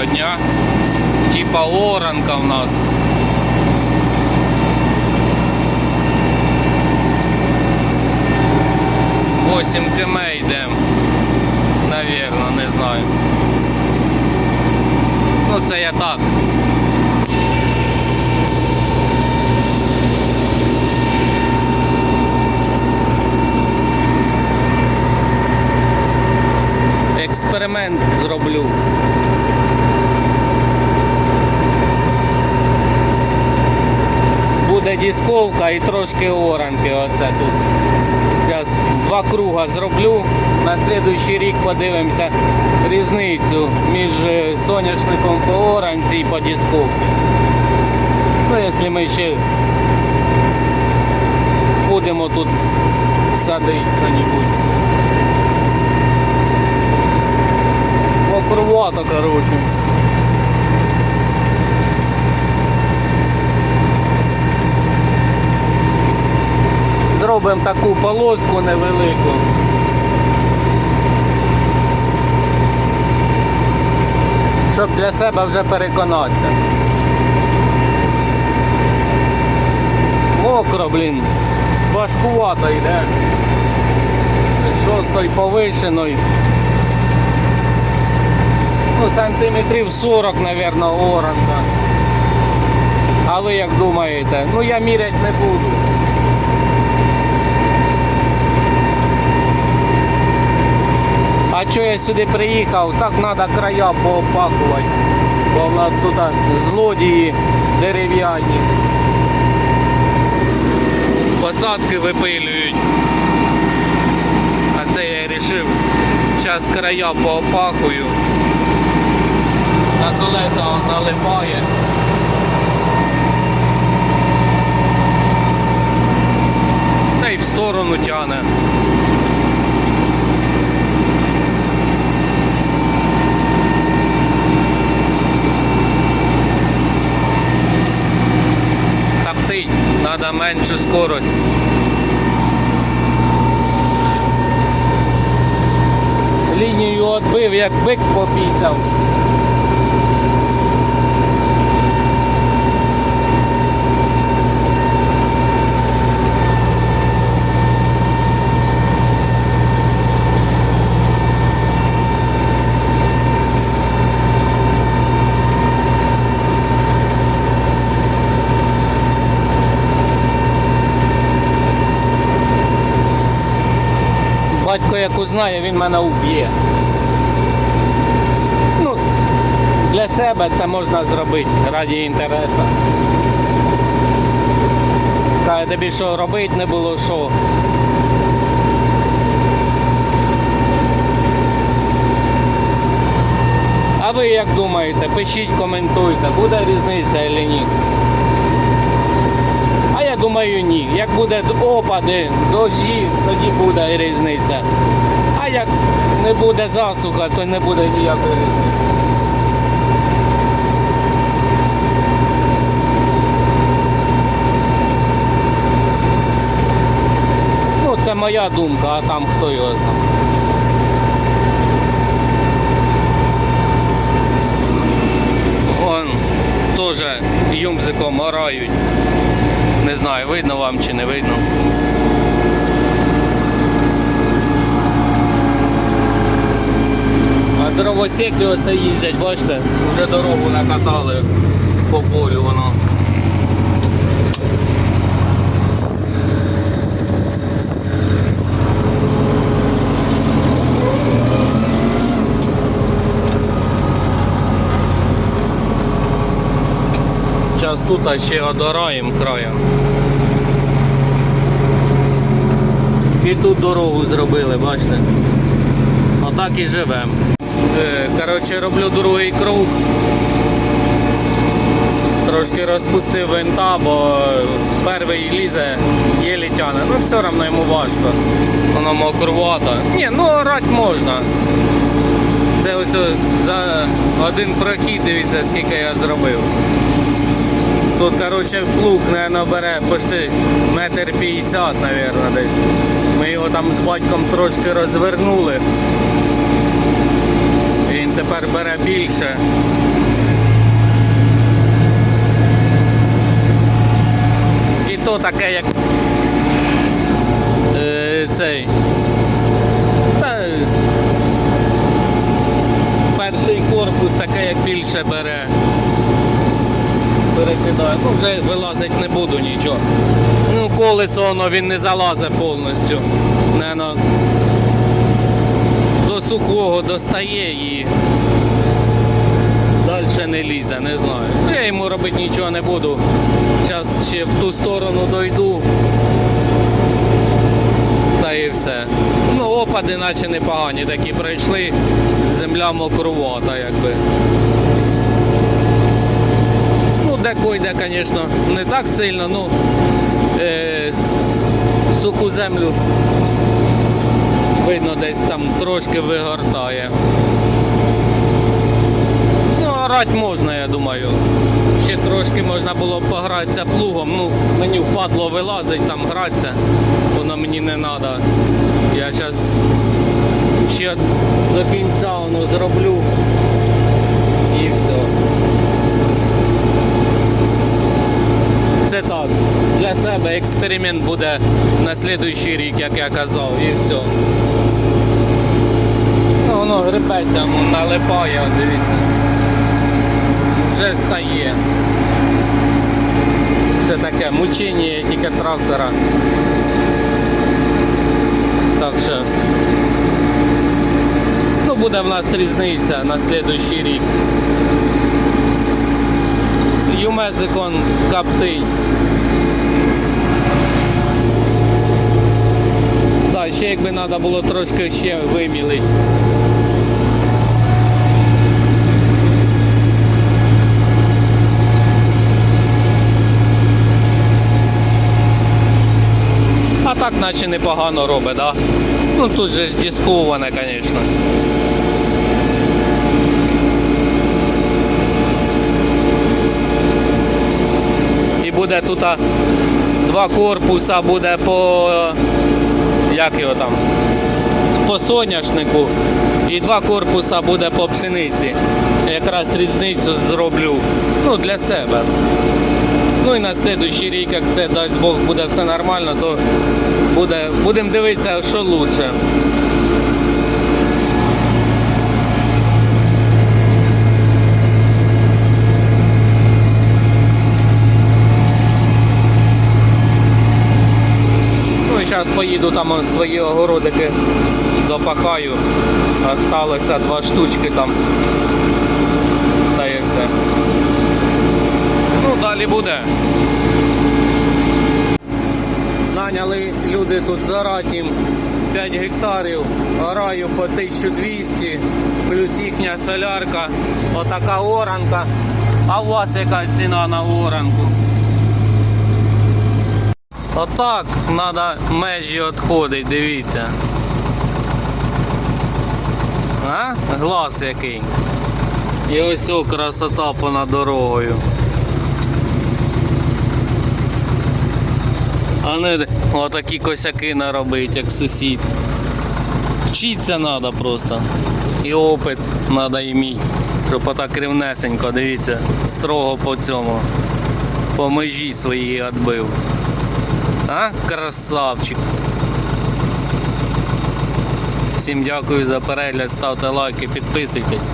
Доброго дня. Типа оранка в нас. Восім км йдемо. Навірно, не знаю. Ну це я так. Експеримент зроблю. Буде і трошки оранки оце тут. Зараз два круга зроблю. На слідуючий рік подивимося різницю між е, соняшником по оранці і по дисковці. Ну, якщо ми ще будемо тут садити що-небудь. Мокровато, короче. Зробимо таку полоску невелику. Щоб для себе вже переконатися. Мокро, блін. Важкувато йде. Шостої повишеної. Ну, сантиметрів 40, напевно, оранка. А ви як думаєте? Ну я міряти не буду. А що я сюди приїхав? Так треба края поопакувати. Бо в нас тут злодії дерев'яні. Посадки випилюють. А це я вирішив. Зараз края поопакую. На колеса налипає. Та й в сторону тяне. Коптить, треба меншу скорость. Лінію відбив, як бик попісяв. Батько як узнає, він мене вб'є. Ну, для себе це можна зробити раді інтересу. Скаже, тобі що робити не було що. А ви як думаєте? Пишіть, коментуйте, буде різниця чи ні. Думаю, ні. Як буде опади, дощі, тоді буде різниця. А як не буде засуха, то не буде ніякої різниці. Ну, це моя думка, а там хто його знає. Теж юмзиком орають. Не знаю, видно вам чи не видно. А дровосеки оце їздять, бачите, вже дорогу накатали по полю воно. Зараз тут ще одораємо краєм. І тут дорогу зробили, бачите. Отак і живемо. Коротше, роблю другий круг. Трошки розпустив винта, бо перший лізе єлі тяне. Ну все одно йому важко. Воно мокрувато. Ні, ну орати можна. Це ось за один прохід, дивіться, скільки я зробив. Тут, короче, плуг, наверное, бере почти метр п'ятдесят, наверное, десь. Ми його там з батьком трошки розвернули. Він тепер бере більше. І то таке, як е, цей. Та... Перший корпус таке, як більше бере. Перекидаю. Ну вже вилазить не буду нічого. Ну, колесо воно він не залазить повністю. Наверно, до сухого достає і далі не лізе, не знаю. Ну, я йому робити нічого не буду. Зараз ще в ту сторону дойду. Та і все. Ну, опади наче непогані такі пройшли. Земля мокрувата, якби. Ну, де койде, звісно, не так сильно, ну е, суху землю видно десь там трошки вигортає. Ну, орати можна, я думаю. Ще трошки можна було погратися плугом. Ну, мені впадло вилазить там гратися, воно мені не треба. Я зараз ще до кінця воно зроблю і все. Це так. Для себе експеримент буде на слідуючий рік, як я казав, і все. Ну, воно грибеться, налипає, дивіться. Вже стає. Це таке мучення тільки трактора. Так що. Ну, буде в нас різниця на слідуючий рік. Юмезикон коптить. Так, ще якби треба було трошки ще вимілити. А так наче непогано робить, да? Ну тут же ж дисковане, звісно. Буде тут два корпуса, буде по як його там? По соняшнику. І два корпуса буде по пшениці. Якраз різницю зроблю. Ну, для себе. Ну і на слідуючий рік, як все дасть Бог, буде все нормально, то буде, будемо дивитися, що краще. Зараз поїду там свої огородики допахаю. Осталося два штучки там. Та і все. Ну, далі буде. Наняли люди тут зарать їм 5 гектарів, ораю по 1200, плюс їхня солярка, отака оранка. А у вас яка ціна на оранку? Отак треба межі відходить, дивіться. А? Глаз який. І ось о красота понад дорогою. А не отакі косяки наробить, як сусід. Вчитися треба просто. І опит треба іміти. Щоб отак рівнесенько, дивіться, строго по цьому. По межі своїй відбив. А? Красавчик. Всім дякую за перегляд, ставте лайки, підписуйтесь.